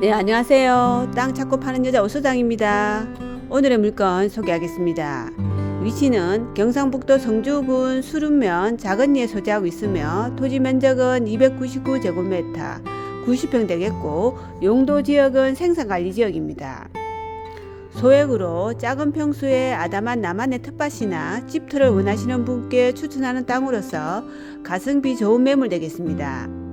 네, 안녕하세요. 땅 찾고 파는 여자 오소장입니다. 오늘의 물건 소개하겠습니다. 위치는 경상북도 성주군 수름면 작은리에 소재하고 있으며 토지 면적은 299제곱미터, 90평 되겠고 용도 지역은 생산관리 지역입니다. 소액으로 작은 평수에 아담한 나만의 텃밭이나 집터를 원하시는 분께 추천하는 땅으로서 가성비 좋은 매물 되겠습니다.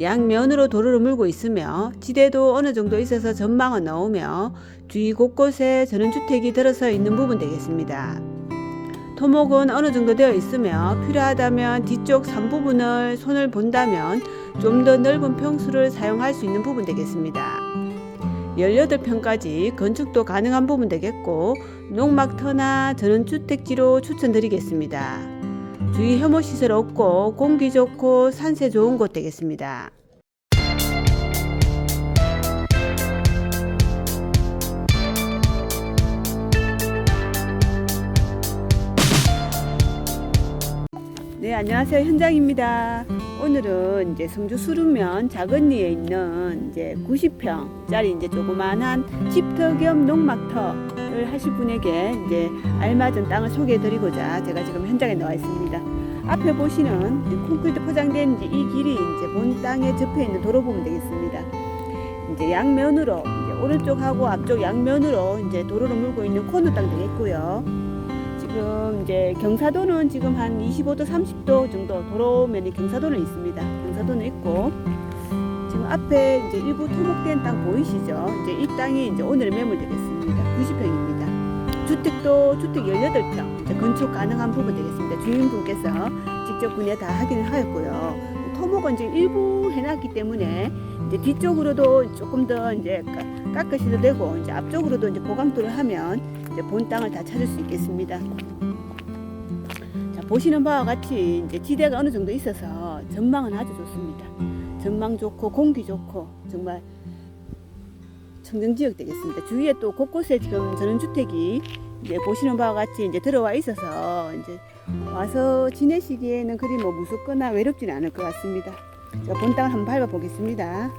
양면으로 도로를 물고 있으며 지대도 어느 정도 있어서 전망은 나오며 주위 곳곳에 전원주택이 들어서 있는 부분 되겠습니다. 토목은 어느 정도 되어 있으며 필요하다면 뒤쪽 3부분을 손을 본다면 좀 더 넓은 평수를 사용할 수 있는 부분 되겠습니다. 18평까지 건축도 가능한 부분 되겠고 농막터나 전원주택지로 추천드리겠습니다. 주위 혐오 시설 없고 공기 좋고 산세 좋은 곳 되겠습니다. 네, 안녕하세요. 현장입니다. 오늘은 이제 성주 수름면 작은리에 있는 이제 90평짜리 이제 조그만한 집터 겸 농막터를 하실 분에게 이제 알맞은 땅을 소개해 드리고자 제가 지금 현장에 나와 있습니다. 앞에 보시는 콘크리트 포장된 이제 이 길이 이제 본 땅에 접해 있는 도로 부분 되겠습니다. 이제 양면으로 이제 오른쪽하고 앞쪽 양면으로 이제 도로를 물고 있는 코너 땅 되겠고요. 지금 이제 경사도는 지금 한 25도 30도 정도 도로면이 경사도는 있습니다. 경사도는 있고 지금 앞에 이제 일부 토목된 땅 보이시죠? 이제 이 땅이 이제 오늘의 매물 되겠습니다. 90평입니다. 주택도 주택 18평 이제 건축 가능한 부분 되겠습니다. 주인분께서 직접 분야 다 확인을 하였고요. 토목은 이제 일부 해놨기 때문에 이제 뒤쪽으로도 조금 더 이제 깎- 깎으셔도 되고 이제 앞쪽으로도 이제 보강도를 하면 이제 본 땅을 다 찾을 수 있겠습니다. 자, 보시는 바와 같이 이제 지대가 어느 정도 있어서 전망은 아주 좋습니다. 전망 좋고 공기 좋고 정말 청정 지역 되겠습니다. 주위에 또 곳곳에 지금 전원주택이 이제 보시는 바와 같이 이제 들어와 있어서 이제 와서 지내시기에는 그리 뭐 무섭거나 외롭지는 않을 것 같습니다. 자, 본 땅을 한번 밟아 보겠습니다.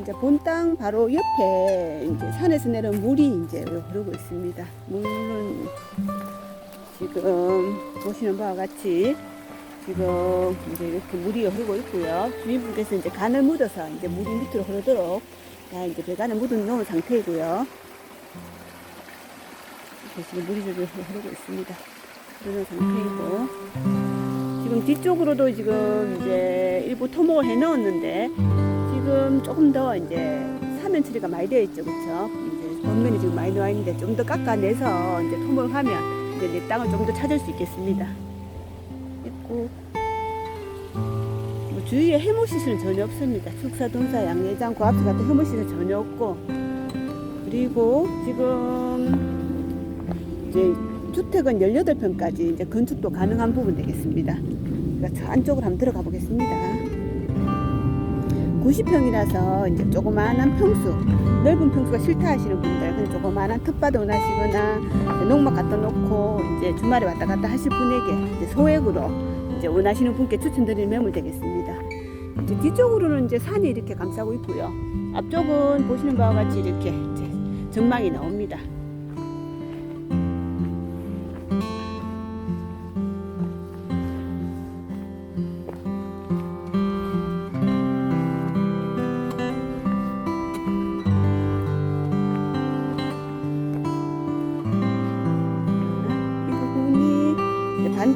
이제 본땅 바로 옆에 이제 산에서 내려온 물이 이제 흐르고 있습니다. 물은 지금 보시는 바와 같이 지금 이제 이렇게 물이 흐르고 있고요. 주인분께서 이제 간을 묻어서 이제 물이 밑으로 흐르도록 다 이제 배관을 묻어 놓은 상태이고요. 보시면 물이 저기 흐르고 있습니다. 흐르는 상태이고 지금 뒤쪽으로도 지금 이제 일부 토목을 해 넣었는데 지금 조금 더 이제 사면 처리가 많이 되어 있죠, 그렇죠? 이제 겉면이 지금 많이 나와 있는데 좀 더 깎아내서 이제 토목을 하면 이제 내 땅을 좀 더 찾을 수 있겠습니다. 있고 뭐 주위에 해무 시설은 전혀 없습니다. 축사, 동사, 양내장, 고압수 같은 해무 시설 전혀 없고 그리고 지금 이제 주택은 18평까지 이제 건축도 가능한 부분 되겠습니다. 그러니까 저 안쪽으로 한번 들어가 보겠습니다. 90평이라서 이제 조그마한 평수, 넓은 평수가 싫다 하시는 분들, 조그마한 텃밭 원하시거나 농막 갖다 놓고 이제 주말에 왔다 갔다 하실 분에게 이제 소액으로 이제 원하시는 분께 추천드리는 매물 되겠습니다. 이제 뒤쪽으로는 이제 산이 이렇게 감싸고 있고요. 앞쪽은 보시는 바와 같이 이렇게 전망이 나옵니다.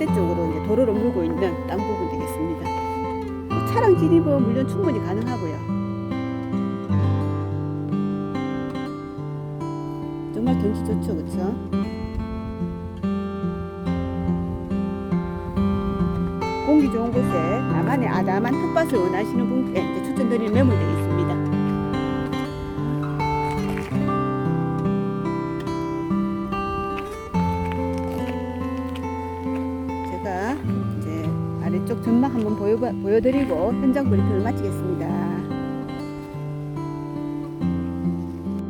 반대쪽으로 이제 도로를 물고 있는 땅 부분 되겠습니다. 뭐 차량 진입은 물론 충분히 가능하고요. 정말 경치 좋죠, 그렇죠? 공기 좋은 곳에 나만의 아담한 텃밭을 원하시는 분께 추천드리는 매물 되겠습니다. 제가 이제 아래쪽 전망 한번 보여, 보여드리고 현장 브리핑을 마치겠습니다.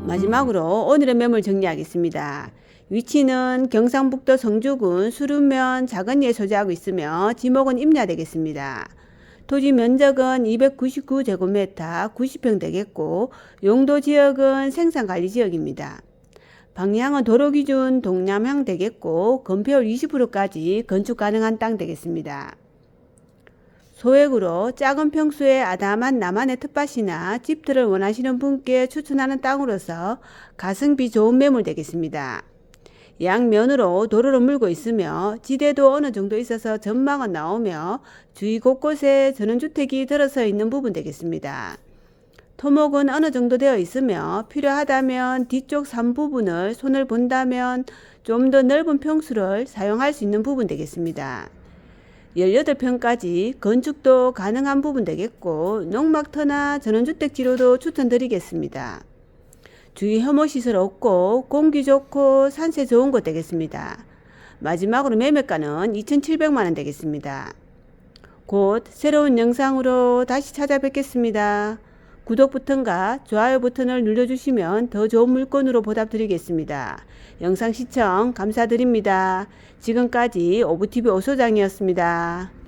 마지막으로 오늘의 매물 정리하겠습니다. 위치는 경상북도 성주군 수루면 작은리에 소재하고 있으며 지목은 임야되겠습니다. 토지 면적은 299제곱미터 90평 되겠고 용도 지역은 생산관리 지역입니다. 방향은 도로 기준 동남향 되겠고 건폐율 20%까지 건축 가능한 땅 되겠습니다. 소액으로 작은 평수의 아담한 나만의 텃밭이나 집들을 원하시는 분께 추천하는 땅으로서 가성비 좋은 매물 되겠습니다. 양면으로 도로를 물고 있으며 지대도 어느 정도 있어서 전망은 나오며 주위 곳곳에 전원주택이 들어서 있는 부분 되겠습니다. 토목은 어느 정도 되어 있으며 필요하다면 뒤쪽 산 부분을 손을 본다면 좀 더 넓은 평수를 사용할 수 있는 부분 되겠습니다. 18평까지 건축도 가능한 부분 되겠고 농막터나 전원주택지로도 추천드리겠습니다. 주위 혐오시설 없고 공기 좋고 산세 좋은 곳 되겠습니다. 마지막으로 매매가는 2,700만원 되겠습니다. 곧 새로운 영상으로 다시 찾아뵙겠습니다. 구독 버튼과 좋아요 버튼을 눌러주시면 더 좋은 물건으로 보답드리겠습니다. 영상 시청 감사드립니다. 지금까지 오브TV 오소장이었습니다.